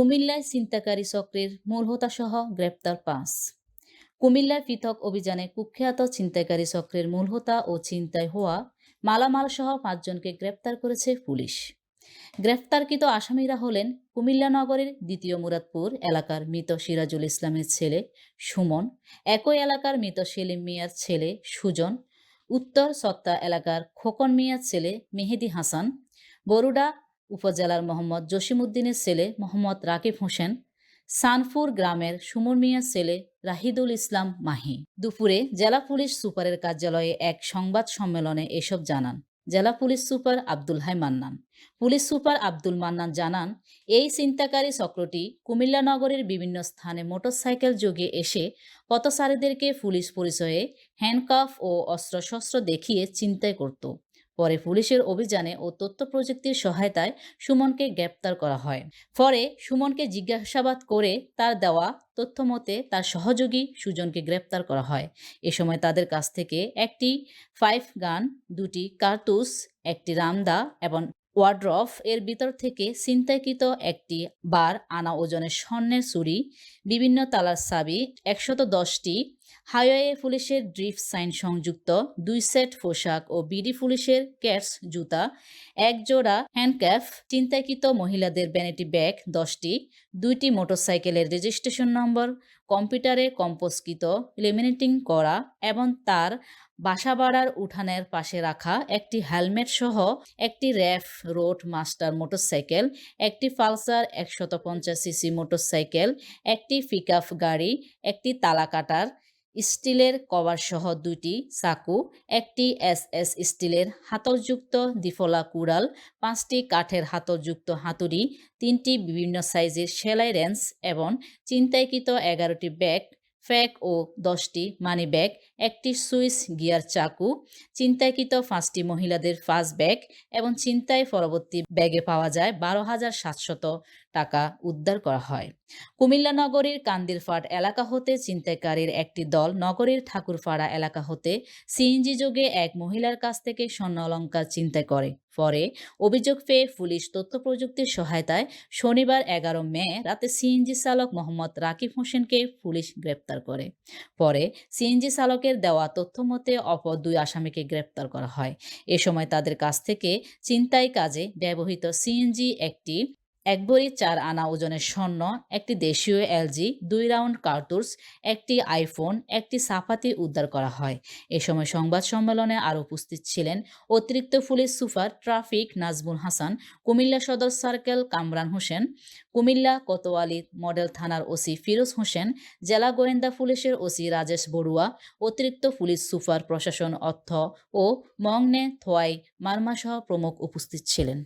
কুমিল্লায় ছিনতাইকারী চক্রের মূল হোতাসহ গ্রেপ্তার পাঁচ। কুমিল্লায় পৃথক অভিযানে কুখ্যাত ছিনতাইকারী চক্রের মূল হোতা ও ছিনতাই হওয়া মালামাল সহ পাঁচজনকে গ্রেপ্তার করেছে পুলিশ। গ্রেফতারকৃত আসামিরা হলেন কুমিল্লা নগরের দ্বিতীয় মুরাদপুর এলাকার মৃত সিরাজুল ইসলামের ছেলে সুমন, একই এলাকার মৃত সেলিম মিয়ার ছেলে সুজন, উত্তর সত্তা এলাকার খোকন মিয়ার ছেলে মেহেদি হাসান, বরুডা উপজেলার মোহাম্মদ জসিমউদ্দিনের ছেলে মোহাম্মদ রাকিব হোসেন সানপুর গ্রামের সুমন মিয়ার ছেলে রাহিদুল ইসলাম মাহি। দুপুরে জেলা পুলিশ সুপারের কার্যালয়ে এক সংবাদ সম্মেলনে এসব জানান। জেলা police super Abdul Hai Mannan. Police super Abdul Mannan জানান, এই চিন্তাকারী চক্রটি কুমিল্লা নগরের বিভিন্ন স্থানে মোটরসাইকেল যোগে এসে পথচারীদেরকে পুলিশ পরিচয়ে হ্যান্ডকাফ ও অস্ত্রশস্ত্র দেখিয়ে চিন্তাই করত। পরে পুলিশের অভিযানে ও তথ্য প্রযুক্তির সহায়তায় সুমনকে গ্রেপ্তার করা হয়। পরে সুমনকে জিজ্ঞাসাবাদ করে তার দেওয়া তথ্য মতে তার সহযোগী সুজনকে গ্রেপ্তার করা হয়। এ সময় তাদের কাছ থেকে একটি ফাইভ গান, দুটি কার্তুস, একটি রামদা এবং ওয়ার্ড্রফ এর ভিতর থেকে ছিনতাইকৃত একটি বার আনা ওজনের স্বর্ণের চুরি বিভিন্ন তালার চাবি একশত দশটি হাইওয়ে পুলিশের ড্রিফট সাইন সংযুক্ত, দুই সেট পোশাক ও বিডি পুলিশের ক্যাটস, জুতা, এক জোড়া হ্যান্ডক্যাফ, চিন্তাকৃত মহিলাদের ভ্যানিটি ব্যাগ দশটি, দুইটি মোটরসাইকেলের রেজিস্ট্রেশন নম্বর কম্পিউটারে কম্পোজকৃত লেমিনেটিং করা এবং তার বাসা বাড়ার উঠানের পাশে রাখা একটি হেলমেট সহ একটি র্যাফ রোড মাস্টার মোটরসাইকেল একটি পালসার একশত পঞ্চাশ সিসি মোটরসাইকেল একটি পিকআপ গাড়ি, একটি তালা কাটার স্টিলের কভারসহ দুটি চাকু, একটি এস এস স্টিলের হাতলযুক্ত দিফলা কুড়াল, পাঁচটি কাঠের হাতলযুক্ত হাতুড়ি, তিনটি বিভিন্ন সাইজের সেলাই রেঞ্জ এবং চিন্তাইকৃত এগারোটি ব্যাগ ফ্যাক ও দশটি মানি ব্যাগ, একটি সুইস গিয়ার চাকু চিন্তাইকৃত পাঁচটি মহিলাদের ফার্স্ট ব্যাগ এবং চিন্তায় পরবর্তী ব্যাগে পাওয়া যায় বারো হাজার সাতশত টাকা উদ্ধার করা হয়। কুমিল্লা নগরীর কান্দিরফাট এলাকা হতে ছিনতাইকারীর একটি দল নগরীর ঠাকুরপাড়া এলাকা হতে সিএনজি যোগে এক মহিলার কাছ থেকে স্বর্ণ অলঙ্কার চিন্তা করে। পরে অভিযোগ পেয়ে পুলিশ তথ্য প্রযুক্তির সহায়তায় শনিবার এগারো মে রাতে সিএনজি চালক মোহাম্মদ রাকিব হোসেনকে পুলিশ গ্রেপ্তার করে। পরে সিএনজি চালকের দেওয়া তথ্য মতে অপর দুই আসামিকে গ্রেপ্তার করা হয়। এ সময় তাদের কাছ থেকে চিন্তাই কাজে ব্যবহৃত সিএনজি একটি এক ভরি চার আনা ওজনের স্বর্ণ, একটি দেশীয় এলজি, দুই রাউন্ড কার্তুস একটি আইফোন, একটি সাফাতি উদ্ধার করা হয়। এ সময় সংবাদ সম্মেলনে আরও উপস্থিত ছিলেন অতিরিক্ত police super traffic Nazmul Hasan, Comilla সদর সার্কেল কামরান হোসেন, কুমিল্লা কোতোয়ালি মডেল থানার ওসি ফিরোজ হোসেন, জেলা গোয়েন্দা পুলিশের ওসি রাজেশ বড়ুয়া, অতিরিক্ত পুলিশ সুপার প্রশাসন অর্থ ও মংনে থোয়াই মার্মাসহ প্রমুখ উপস্থিত ছিলেন।